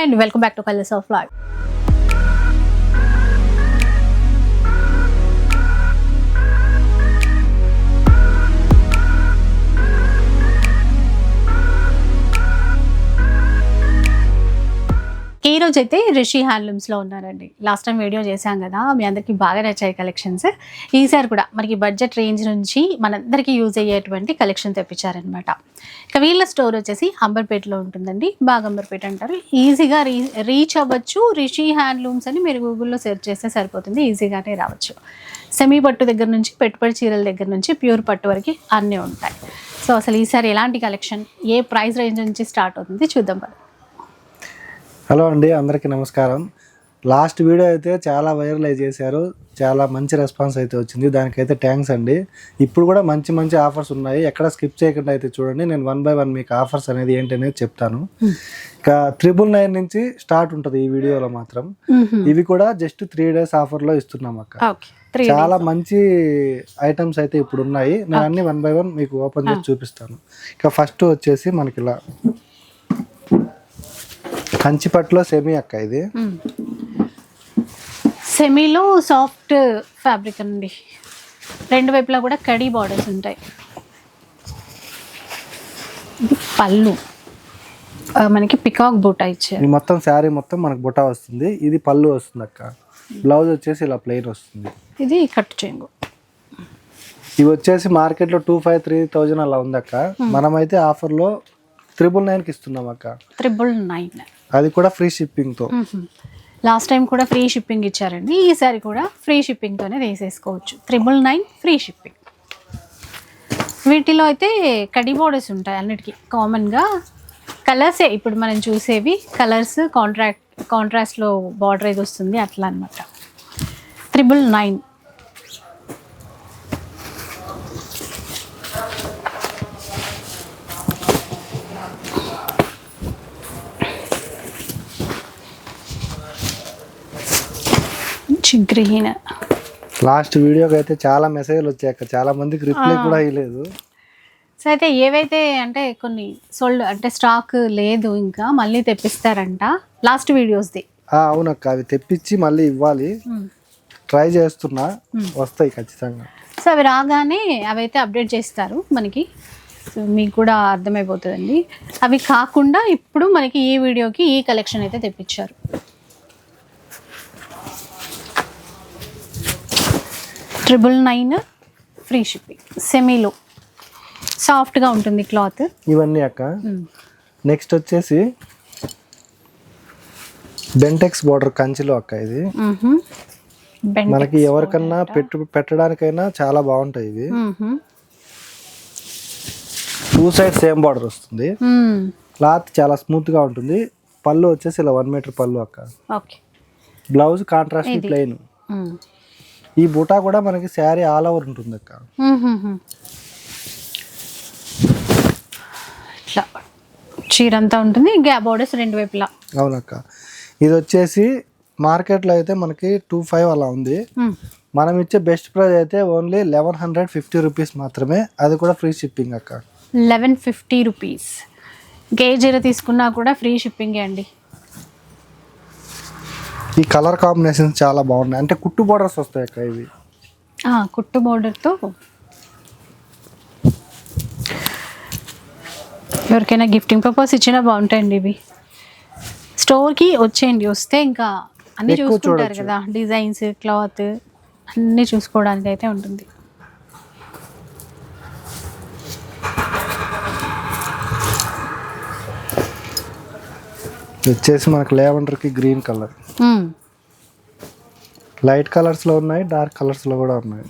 And welcome back to colours of life. ఈ రోజు అయితే రిషి హ్యాండ్లూమ్స్లో ఉన్నారండి. లాస్ట్ టైం వీడియో చేశాం కదా మీ అందరికీ బాగా నచ్చాయి కలెక్షన్స్. ఈసారి కూడా మనకి బడ్జెట్ రేంజ్ నుంచి మనందరికీ యూజ్ అయ్యేటువంటి కలెక్షన్ తెప్పించారనమాట ఇక వీళ్ళ స్టోర్ వచ్చేసి అంబర్పేటలో ఉంటుందండి. బాగా అంబర్పేట అంటారు. ఈజీగా రీ రీచ్ అవ్వచ్చు. రిషి హ్యాండ్లూమ్స్ అని మీరు గూగుల్లో సెర్చ్ చేస్తే సరిపోతుంది. ఈజీగానే రావచ్చు. సెమీ పట్టు దగ్గర నుంచి పెట్టుబడి చీరల దగ్గర నుంచి ప్యూర్ పట్టు వరకు అన్నీ ఉంటాయి. సో అసలు ఈసారి ఎలాంటి కలెక్షన్ ఏ ప్రైస్ రేంజ్ నుంచి స్టార్ట్ అవుతుంది చూద్దాం కదా హలో అండి అందరికీ నమస్కారం. లాస్ట్ వీడియో అయితే చాలా వైరల్ అయి చేశారు. చాలా మంచి రెస్పాన్స్ అయితే వచ్చింది. దానికైతే థ్యాంక్స్ అండి. ఇప్పుడు కూడా మంచి మంచి ఆఫర్స్ ఉన్నాయి. ఎక్కడ స్కిప్ చేయకుండా అయితే చూడండి. నేను వన్ బై వన్ మీకు ఆఫర్స్ అనేది ఏంటి అనేది చెప్తాను. ఇక త్రిబుల్ నైన్ నుంచి స్టార్ట్ ఉంటుంది ఈ వీడియోలో మాత్రం. ఇవి కూడా జస్ట్ త్రీ డేస్ ఆఫర్లో ఇస్తున్నాం అక్క. చాలా మంచి ఐటమ్స్ అయితే ఇప్పుడు ఉన్నాయి. నేను అన్ని వన్ బై వన్ మీకు ఓపెన్ చేసి చూపిస్తాను. ఇక ఫస్ట్ వచ్చేసి మనకి ఇలా కంచిపట్టులో సెమీ అక్క ఇది. సెమీలో సాఫ్ట్ ఫ్యాబ్రిక్ అండి. రెండు వైపులా కూడా కడీ బార్డర్స్ ఉంటాయి. ఇది పళ్ళు. మనకి పికాక్ బూటా ఇచ్చారు. మొత్తం శారీ మొత్తం మనకు బుటా వస్తుంది. ఇది పళ్ళు వస్తుంది అక్క. బ్లౌజ్ వచ్చేసి ఇలా ప్లెయిన్ వస్తుంది. ఇది కట్టు చెంగు ఇవి వచ్చేసి మార్కెట్లో టూ ఫైవ్ త్రీ థౌజండ్ అలా ఉంది అక్క. మనమైతే ఆఫర్లో త్రిబుల్ నైన్కి ఇస్తున్నాం అక్క. త్రిబుల్ నైన్ అది కూడా ఫ్రీ షిప్పింగ్తో లాస్ట్ టైం కూడా ఫ్రీ షిప్పింగ్ ఇచ్చారండి. ఈసారి కూడా ఫ్రీ షిప్పింగ్తోనే వేసేసుకోవచ్చు. త్రిబుల్ నైన్ ఫ్రీ షిప్పింగ్ వీటిలో అయితే కడి బోర్డర్స్ ఉంటాయి అన్నిటికీ. కామన్గా కలర్సే ఇప్పుడు మనం చూసేవి కలర్స్ కాంట్రాక్ట్ కాంట్రాస్ట్లో బార్డర్ ఏది వస్తుంది? అట్లా అనమాట త్రిబుల్ నైన్ గ్రీన్ లాస్ట్ వీడియోకి అయితే చాలా మెసేజ్లు వచ్చాయి చాలా మందికి రిప్లై కూడా ఇవ్వలేదు సో అయితే ఏవైతే అంటే కొన్ని సోల్డ్ అంటే స్టాక్ లేదు ఇంకా మళ్ళీ తెప్పిస్తారంట. లాస్ట్ వీడియోస్ది అవునక్క. అవి తెప్పించి మళ్ళీ ఇవ్వాలి. ట్రై చేస్తున్నా. వస్తాయి ఖచ్చితంగా. సో అవి రాగానే అవైతే అప్డేట్ చేస్తారు మనకి. సో మీకు కూడా అర్థమైపోతుందండి. అవి కాకుండా ఇప్పుడు మనకి ఈ వీడియోకి ఈ కలెక్షన్ అయితే తెప్పించారు. ట్రిపుల్ నైన్ ఫ్రీ షిప్పింగ్ సెమీలో సాఫ్ట్గా ఉంటుంది క్లాత్ ఇవన్నీ అక్క. నెక్స్ట్ వచ్చేసి బెంటెక్స్ బార్డర్ కంచిలో అక్క ఇది. మనకి ఎవరికన్నా పెట్టు పెట్టడానికైనా చాలా బాగుంటాయి ఇవి. టూ సైడ్ సేమ్ బార్డర్ వస్తుంది. క్లాత్ చాలా స్మూత్గా ఉంటుంది. పళ్ళు వచ్చేసి ఇలా వన్ మీటర్ పళ్ళు అక్క. బ్లౌజ్ కాంట్రాస్ట్ ప్లెయిన్ ఈ బుటా కూడా మనకి శారీ ఆల్ ఓవర్ ఉంటుంది అక్క. ఇట్లా చీర అంతా ఉంటుంది గ్యాప్ బోర్డర్స్ రెండు వైపులా. అవునక్క. ఇది వచ్చేసి మార్కెట్లో అయితే మనకి టూ ఫైవ్ అలా ఉంది. మనం ఇచ్చే బెస్ట్ ప్రైస్ అయితే only eleven hundred fifty rupees మాత్రమే. అది కూడా ఫ్రీ షిప్పింగ్ అక్క. లెవెన్ ఫిఫ్టీ రూపీస్ గేజీర తీసుకున్నా కూడా ఫ్రీ షిప్పింగే అండి. ఈ కలర్ కాంబినేషన్స్ చాలా బాగున్నాయి. అంటే కుట్టు బోర్డర్స్ వస్తాయి అక్క ఇవి. ఆ, కుట్టు బోర్డర్తో ఎవరికైనా గిఫ్టింగ్ పర్పస్ ఇచ్చినా బాగుంటాయండి ఇవి. స్టోర్కి వచ్చేయండి. వస్తే ఇంకా అన్ని చూసుకుంటారు. కదా. డిజైన్స్ క్లాత్ అన్నీ చూసుకోవడానికి అయితే ఉంటుంది. వచ్చేసి మనకు లేవెండర్కి గ్రీన్ కలర్. లైట్ కలర్స్లో ఉన్నాయి డార్క్ కలర్స్లో కూడా ఉన్నాయి.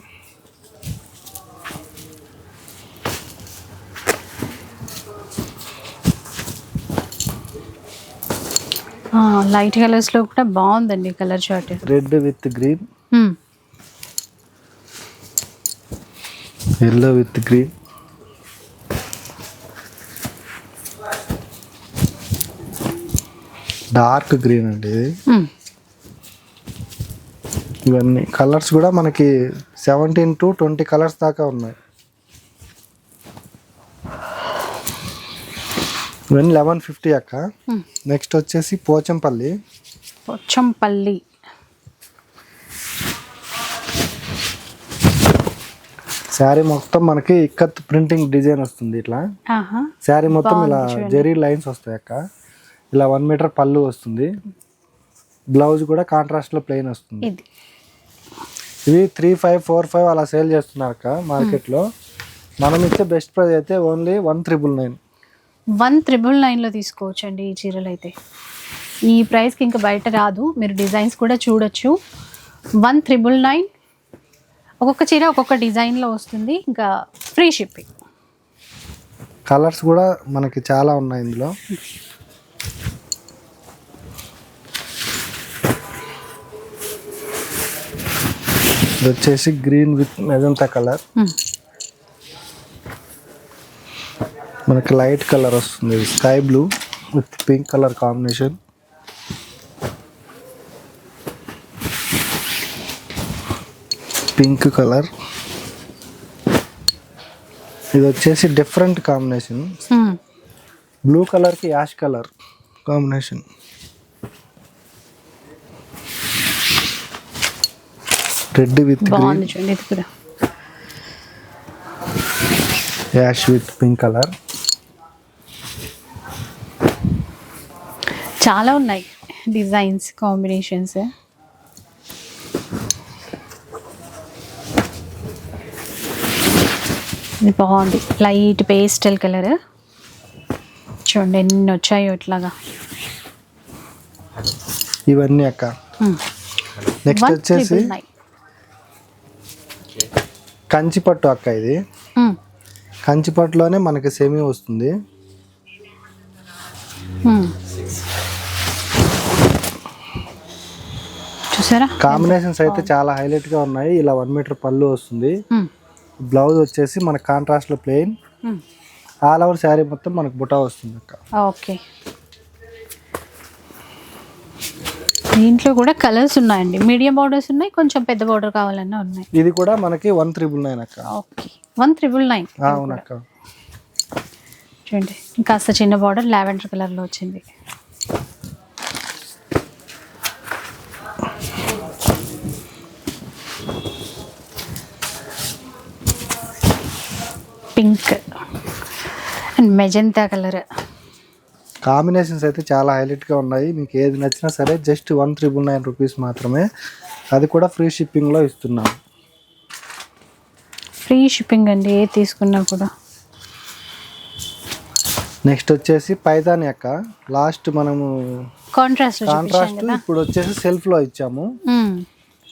లైట్ కలర్స్లో కూడా బాగుందండి colour chart. Red with green. Yellow with green. Dark green అండి ఇది. ఇవన్నీ కలర్స్ కూడా మనకి సెవెంటీన్ టు ట్వంటీ కలర్స్ దాకా ఉన్నాయి. ఇవన్నీ లెవెన్ ఫిఫ్టీ అక్క. నెక్స్ట్ వచ్చేసి పోచంపల్లి. పొచ్చంపల్లి శారీ మొత్తం మనకి ఇక్కత్ ప్రింటింగ్ డిజైన్ వస్తుంది ఇట్లా. శారీ మొత్తం ఇలా. జెరీ లైన్స్ వస్తాయి అక్క. ఇలా వన్ మీటర్ పళ్ళు వస్తుంది. బ్లౌజ్ కూడా కాంట్రాస్ట్లో ప్లెయిన్ వస్తుంది. ఇది. ఇవి త్రీ ఫైవ్ ఫోర్ ఫైవ్ అలా సేల్ చేస్తున్నారు అక్క మార్కెట్లో. మనం ఇచ్చే బెస్ట్ ప్రైస్ అయితే only one triple nine one triple నైన్లో తీసుకోవచ్చు అండి ఈ చీరలు అయితే ఈ ప్రైస్కి ఇంకా బయట రాదు. మీరు డిజైన్స్ కూడా చూడొచ్చు. వన్ త్రిబుల్ నైన్ ఒక్కొక్క చీర ఒక్కొక్క డిజైన్లో వస్తుంది. ఇంకా ఫ్రీ షిప్పింగ్ కలర్స్ కూడా మనకి చాలా ఉన్నాయి ఇందులో. ఇది వచ్చేసి గ్రీన్ విత్ మెజంతా కలర్. మనకి లైట్ కలర్ వస్తుంది. Sky blue with pink colour combination. Pink colour. ఇది వచ్చేసి డిఫరెంట్ కాంబినేషన్. బ్లూ కలర్కి ash colour combination. Red with బాగుంది చూడండి ఇది కూడా. యాష్ విత్ పింక్ కలర్ చాలా ఉన్నాయి డిజైన్స్ కాంబినేషన్స్. ఇది బాగుంది. లైట్ పేస్టల్ కలర్ చూడండి ఎన్ని వచ్చాయో ఇట్లాగా. ఇవన్నీ అక్క. నెక్స్ట్ వచ్చేసి కంచిపట్టు అక్క ఇది. కంచిపట్టులోనే మనకి సెమీ వస్తుంది. చూసారా? కాంబినేషన్స్ అయితే చాలా హైలైట్గా ఉన్నాయి. ఇలా వన్ మీటర్ పళ్ళు వస్తుంది. బ్లౌజ్ వచ్చేసి మన కాంట్రాస్ట్లో ప్లెయిన్. ఆల్ ఓవర్ శారీ మొత్తం మనకు బుటా వస్తుంది అక్క. ఓకే. దీంట్లో కూడా కలర్స్ ఉన్నాయండి. మీడియం బార్డర్స్ ఉన్నాయి కొంచెం పెద్ద బార్డర్ కావాలన్నా ఉన్నాయి. ఇది కూడా మనకి వన్ త్రిబుల్ నైన్ అక్క. ఓకే. One triple nine. అవునక్క చూడండి కాస్త చిన్న బార్డర్ లావెండర్ కలర్లో వచ్చింది. Pink. And magenta colour. Combinations అయితే చాలా హైలైట్గా ఉన్నాయి. మీకు ఏది నచ్చినా సరే just one triple nine rupees మాత్రమే. అది కూడా ఫ్రీ షిప్పింగ్లో ఇస్తున్నాం. ఫ్రీ షిప్పింగ్ అండి ఏ తీసుకున్నా కూడా. నెక్స్ట్ వచ్చేసి పైతాని అక్క. లాస్ట్ మనము కాంట్రాస్ట్ కాంట్రాస్ట్ ఇప్పుడు వచ్చేసి సెల్ఫ్లో ఇచ్చాము.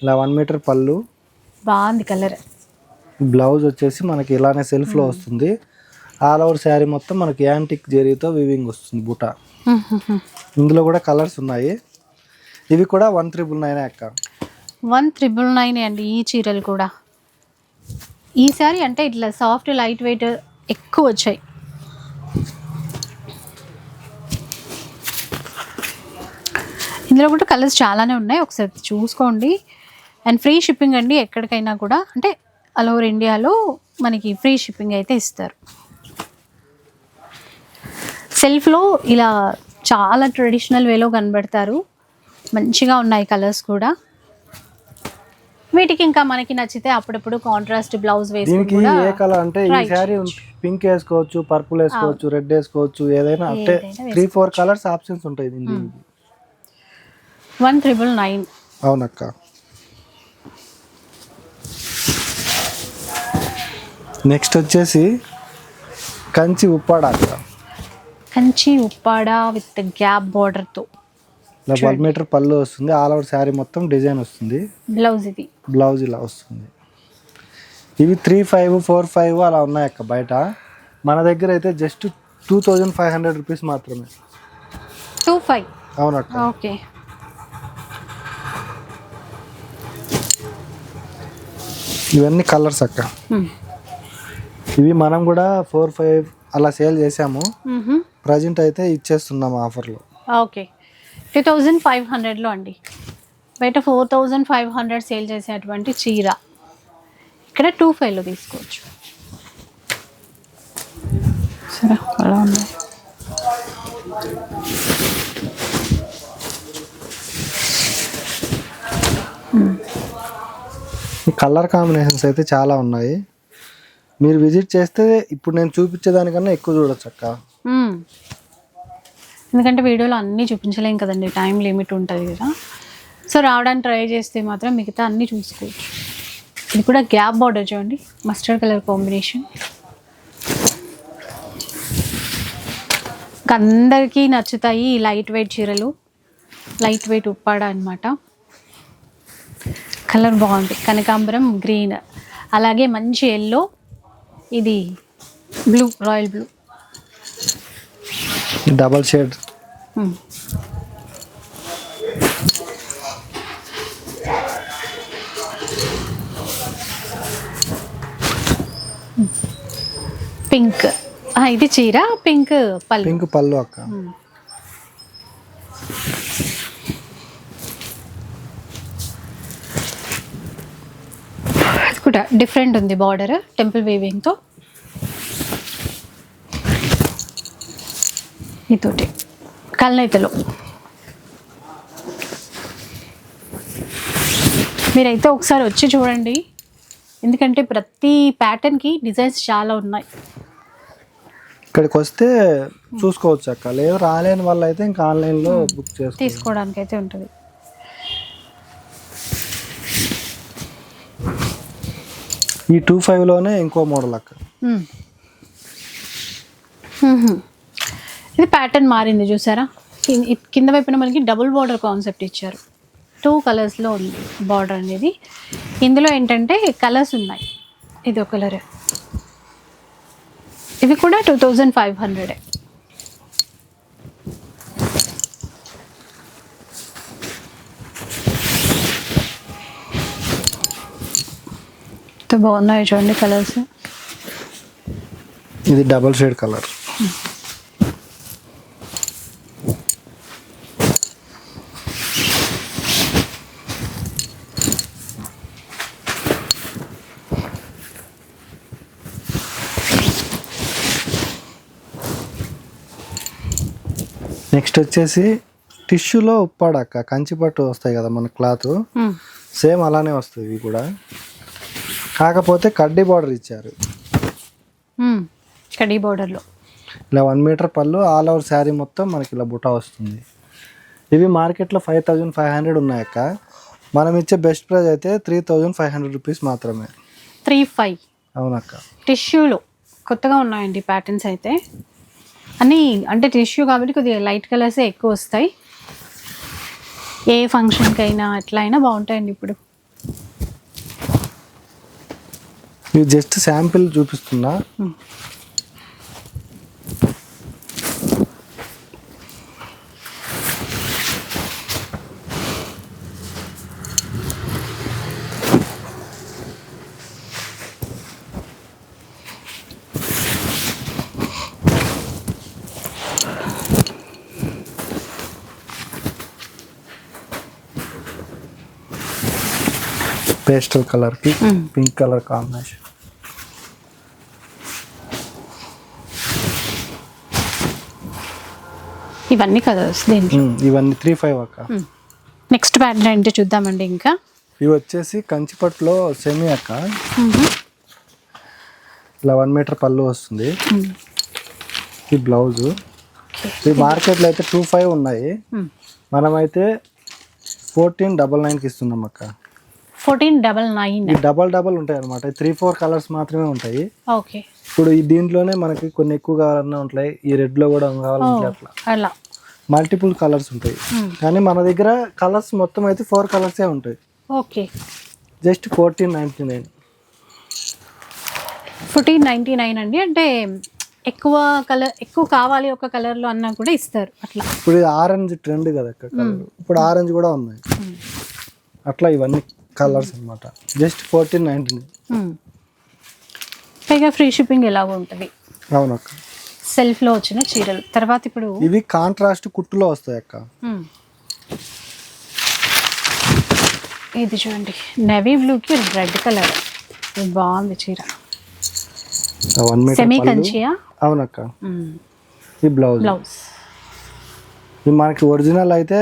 ఇలా వన్ మీటర్ పళ్ళు. బాగుంది కలర్. బ్లౌజ్ వచ్చేసి మనకి ఇలానే సెల్ఫ్లో వస్తుంది. ఆల్ ఓవర్ శారీ మొత్తం మనకి యాంటిక్ జెరీతో వివింగ్ వస్తుంది బుట. ఇందులో కూడా కలర్స్ ఉన్నాయి. ఇవి కూడా వన్ త్రిబుల్ నైన్ అక్క. వన్ త్రిబుల్ నైన్ అండి ఈ చీరలు కూడా. ఈ సారీ అంటే ఇట్లా సాఫ్ట్ లైట్ వెయిట్ ఎక్కువ వచ్చాయి. ఇందులో కూడా కలర్స్ చాలానే ఉన్నాయి. ఒకసారి చూసుకోండి. అండ్ ఫ్రీ షిప్పింగ్ అండి ఎక్కడికైనా కూడా. అంటే ఆల్ ఓవర్ ఇండియాలో మనకి ఫ్రీ షిప్పింగ్ అయితే ఇస్తారు. సెల్ఫ్లో ఇలా చాలా ట్రెడిషనల్ వేలో కనబడతారు. మంచిగా ఉన్నాయి కలర్స్ కూడా. వీటికి ఇంకా మనకి నచ్చితే అప్పుడప్పుడు కాంట్రాస్ట్ బ్లౌజ్ కూడా ఏ కలర్ అంటే ఈ చేయొచ్చు. పింక్ వేసుకోవచ్చు పర్పుల్ వేసుకోవచ్చు రెడ్ వేసుకోవచ్చు ఏదైనా అంటే త్రీ ఫోర్ కలర్స్ ఆప్షన్స్ ఉంటాయి దీనికి. వన్ త్రిబుల్ నైన్ అవునక్క. నెక్స్ట్ వచ్చేసి కంచి ఉప్పాడ అక్క కంచి ఉప్పాడ విత్ గ్యాప్ బార్డర్తో ఇలా వన్ మీటర్ పళ్ళు వస్తుంది. ఆల్ ఓవర్ శారీ మొత్తం డిజైన్ వస్తుంది. బ్లౌజ్ ఇది. బ్లౌజ్ ఇలా వస్తుంది. ఇవి త్రీ ఫైవ్ ఫోర్ ఫైవ్ అలా ఉన్నాయి అక్క బయట. మన దగ్గర అయితే just two thousand five hundred rupees మాత్రమే. టూ ఫైవ్ అవునక్క ఓకే ఇవన్నీ కలర్స్ అక్క. ఇవి మనం కూడా ఫోర్ ఫైవ్ అలా సేల్ చేసాము ప్రజెంట్ అయితే ఇచ్చేస్తున్నాం ఆఫర్లో. ఓకే. టూ థౌజండ్ ఫైవ్ హండ్రెడ్లో అండి. బయట four thousand five hundred sale చేసేటువంటి చీర. ఇక్కడ టూ ఫైవ్లో తీసుకోవచ్చు. సరే అలా ఈ కలర్ కాంబినేషన్స్ అయితే చాలా ఉన్నాయి. మీరు విజిట్ చేస్తే ఇప్పుడు నేను చూపించేదానికన్నా ఎక్కువ చూడొచ్చు అక్క. ఎందుకంటే వీడియోలో అన్నీ చూపించలేం కదండి టైం లిమిట్ ఉంటుంది కదా. సో రావడానికి ట్రై చేస్తే మాత్రం మిగతా అన్నీ చూసుకోవచ్చు. ఇది కూడా గ్యాప్ బార్డర్ చూడండి మస్టర్డ్ కలర్ కాంబినేషన్. అందరికీ నచ్చుతాయి ఈ లైట్ వెయిట్ చీరలు. లైట్ వెయిట్ ఉప్పాడ అనమాట కలర్ బాగుంది. కనకాంబరం గ్రీన్. అలాగే మంచి ఎల్లో ఇది blue royal blue. Double shade Hmm. Pink ఇది చీర? పింక్ పల్లు పింక్ పళ్ళు అక్క. కూడా డిఫరెంట్ ఉంది బార్డర్ టెంపుల్ వీవింగ్తో. ఇతోటి కల్నైతలో. మీరైతే ఒకసారి వచ్చి చూడండి. ఎందుకంటే ప్రతి ప్యాటర్న్కి డిజైన్స్ చాలా ఉన్నాయి. ఇక్కడికి వస్తే చూసుకోవచ్చు అక్క. లేదు రాలేని వాళ్ళు అయితే ఇంకా ఆన్లైన్లో బుక్ చేసుకోవచ్చు తీసుకోవడానికి అయితే ఉంటుంది. ఈ టూ ఫైవ్లోనే ఇంకో మోడల్ అక్క. ఇది ప్యాటర్న్ మారింది చూసారా? కింద వైపున మనకి డబుల్ బార్డర్ కాన్సెప్ట్ ఇచ్చారు. టూ కలర్స్లో ఉంది బార్డర్ అనేది. ఇందులో ఏంటంటే కలర్స్ ఉన్నాయి. ఇది ఒక కలర్ ఇవి కూడా టూ థౌజండ్ ఫైవ్ హండ్రెడే బాగున్నాయి చూడండి కలర్స్. ఇది డబల్ షేడ్ కలర్. నెక్స్ట్ వచ్చేసి టిష్యూలో ఉప్పాడక్క కంచిపట్టు వస్తాయి కదా మన క్లాత్. సేమ్ అలానే వస్తుంది ఇవి కూడా. కాకపోతే కడ్డీ బార్డర్ ఇచ్చారు. కడీ బార్డర్లో. ఇలా వన్ మీటర్ పళ్ళు ఆల్ ఓవర్ శారీ మొత్తం మనకి ఇలా బుటా వస్తుంది. ఇవి మార్కెట్లో ఫైవ్ థౌజండ్ ఫైవ్ హండ్రెడ్ ఉన్నాయక్క. మనం ఇచ్చే బెస్ట్ ప్రైస్ అయితే three thousand five hundred rupees మాత్రమే. Three five. అవునక్క. టిష్యూలో కొత్తగా ఉన్నాయండి ప్యాటర్న్స్ అయితే. అన్నీ అంటే టిష్యూ కాబట్టి కొద్దిగా లైట్ కలర్సే ఎక్కువ వస్తాయి. ఏ ఫంక్షన్కి అయినా ఎట్లా అయినా బాగుంటాయండి ఇప్పుడు. ఇవి జస్ట్ శాంపిల్ చూపిస్తున్నా. పేస్టల్ కలర్కి పింక్ కలర్ కాంబినేషన్ ఇవన్నీ దీంట్లో ఇవన్నీ త్రీ ఫైవ్ అక్క. నెక్స్ట్ ప్యాటర్న్ ఏంటో చూద్దామండి ఇంకా. ఇవి వచ్చేసి కంచిపట్టులో సెమీ అక్క. ఇలా వన్ మీటర్ పళ్ళు వస్తుంది. ఈ బ్లౌజ్ ఈ మార్కెట్లో అయితే టూ ఫైవ్ ఉన్నాయి. మనమైతే ఫోర్టీన్ డబల్ నైన్కి ఇస్తున్నాం అక్క. Fourteen double nine double double ఉంటాయి అనమాట త్రీ ఫోర్ కలర్స్ మాత్రమే ఉంటాయి. ఓకే ఇప్పుడు ఈ దీంట్లోనే మనకి కొన్ని ఎక్కువ కావాలన్నా ఉంటాయి. ఈ రెడ్లో కూడా కావాలంటే అట్లా. అలా. మల్టిపుల్ కలర్స్ ఉంటాయి. Hmm. కానీ మన దగ్గర కలర్స్ మొత్తం అయితే ఫోర్ కలర్సే ఉంటాయి. Okay. Just fourteen ninety nine. Fourteen ninety nine అండి. అంటే ఎక్కువ కలర్ ఎక్కువ కావాలి ఒక కలర్లో అన్నా కూడా ఇస్తారు. అట్లా. ఇప్పుడు ఆరెంజ్ ట్రెండ్ కదా అక్క కలర్. ఇప్పుడు ఆరెంజ్ కూడా ఉన్నాయి. అట్లా ఇవన్నీ కలర్స్ అన్నమాట. Just fourteen ninety nine. మ్మ్. పైగా ఫ్రీ షిప్పింగ్ ఎలాగో ఉంటుంది. అవును అక్క సెల్ఫ్లో వచ్చిన చీరలు. తర్వాత ఇప్పుడు ఇవి కాంట్రాస్ట్ కుట్టులో వస్తాయి అక్క. ఇది చూడండి. నెవీ బ్లూకి రెడ్ కలర్ బాగుంది చీర. సెమీ కంచియా? అవునక్క. ఈ బ్లౌజ్ బ్లౌజ్ ఇది మనకి ఒరిజినల్ అయితే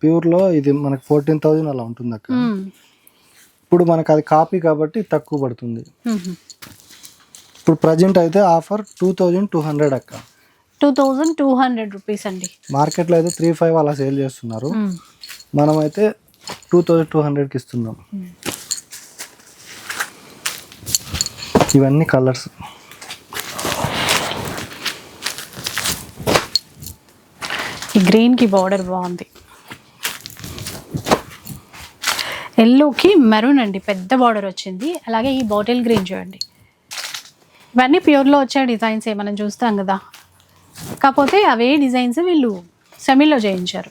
ప్యూర్లో ఇది మనకి ఫోర్టీన్ థౌజండ్ అలా ఉంటుంది అక్క. ఇప్పుడు మనకు అది కాపీ కాబట్టి తక్కువ పడుతుంది. ఇప్పుడు ప్రజెంట్ అయితే offer two thousand two hundred అక్క. Two thousand two hundred rupees అండి. మార్కెట్లో అయితే త్రీ ఫైవ్ అలా సేల్ చేస్తున్నారు. మ్మ్. మనమైతే టూ థౌజండ్ టూ హండ్రెడ్కి ఇస్తున్నాం. ఇవన్నీ కలర్స్ ఈ గ్రీన్కి బార్డర్ బాగుంది. ఎల్లోకి మెరూన్ అండి పెద్ద బార్డర్ వచ్చింది. అలాగే ఈ బాటిల్ గ్రీన్ చూడండి. ఇవన్నీ ప్యూర్లో వచ్చే డిజైన్స్ మనం చూస్తాం కదా. కాకపోతే అవే డిజైన్స్ వీళ్ళు సెమీలో చేయించారు.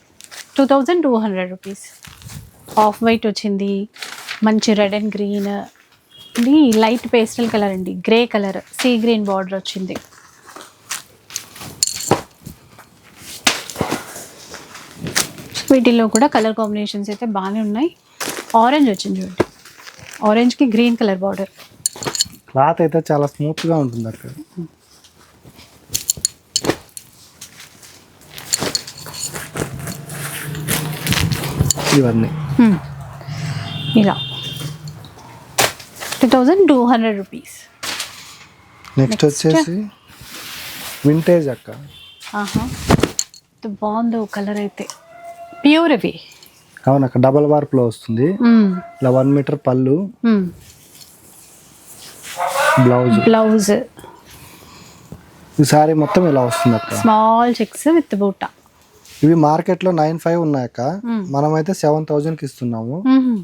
Two thousand two hundred rupees off white వచ్చింది. మంచి రెడ్ అండ్ గ్రీన్ ఇది లైట్ పేస్టల్ కలర్ అండి. Grey colour sea green border వచ్చింది. వీటిల్లో కూడా కలర్ కాంబినేషన్స్ అయితే బాగానే ఉన్నాయి. ఆరెంజ్ వచ్చింది చూడండి. ఆరెంజ్కి గ్రీన్ కలర్ బార్డర్ క్లాత్ అయితే చాలా స్మూత్గా ఉంటుంది అక్కడ. ఇవన్నీ. ఇలా. Two thousand two hundred rupees next వచ్చేసి వింటేజ్ అక్క. బాగుందో కలర్ అయితే. ప్యూర్ అవి అవునక్క డబల్ వార్ప్లో వస్తుంది. ఇలా వన్ మీటర్ పళ్ళు. బ్లౌజ్ బ్లౌజ్ ఈ సారీ మొత్తం ఇలా వస్తుంది అక్క? స్మాల్ చెక్స్ విత్ బూట ఇవి మార్కెట్లో నైన్ ఫైవ్ ఉన్నాయక్క. మ్మ్. మనమైతే సెవెన్ థౌజండ్కి ఇస్తున్నాము. మ్మ్.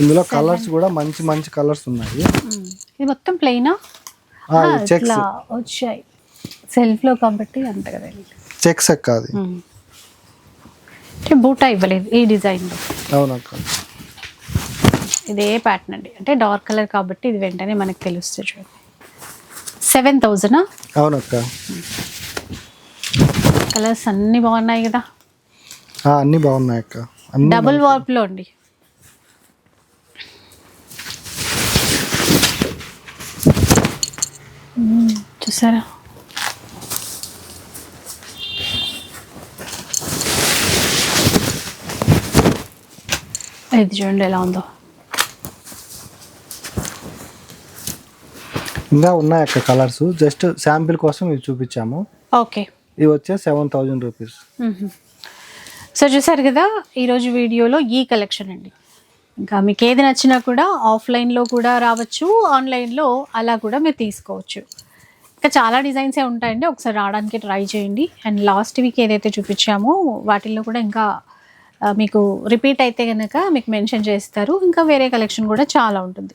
ఇందులో కలర్స్ కూడా మంచి మంచి కలర్స్ ఉన్నాయి. మ్మ్. ఇది మొత్తం ప్లెయినా చెక్స్ వచ్చాయి. సెల్ఫ్లో కాబట్టి అంత కదా చెక్స్ అక్క అది. బూటా ఇవ్వలేదు ఈ డిజైన్లో. అవునక్క. ఇదే ప్యాటర్న్ అండి. అంటే డార్క్ కలర్ కాబట్టి ఇది వెంటనే మనకు తెలుస్తుంది చూడండి సెవెన్ థౌజండ్ అవునక్క. కలర్స్ అన్నీ బాగున్నాయి కదా? అన్నీ బాగున్నాయి. అక్క డబుల్ వార్ప్లో అండి. మ్మ్. చూసారా? ఇది చూడండి ఎలా ఉందో. ఇంకా ఉన్నాయి అక్క కలర్స్ జస్ట్ శాంపిల్ కోసం ఇవి చూపించాము. ఓకే. ఇవి వచ్చే సెవెన్ థౌజండ్ రూపీస్ సో చూసారు కదా ఈరోజు వీడియోలో ఈ కలెక్షన్ అండి. ఇంకా మీకు ఏది నచ్చినా కూడా ఆఫ్లైన్లో కూడా రావచ్చు ఆన్లైన్లో అలా కూడా మీరు తీసుకోవచ్చు. ఇంకా చాలా డిజైన్సే ఉంటాయండి ఒకసారి రావడానికి ట్రై చేయండి. అండ్ లాస్ట్ వీక్ ఏదైతే చూపించామో వాటిల్లో కూడా ఇంకా మీకు రిపీట్ అయితే కనుక మీకు మెన్షన్ చేస్తారు. ఇంకా వేరే కలెక్షన్ కూడా చాలా ఉంటుంది.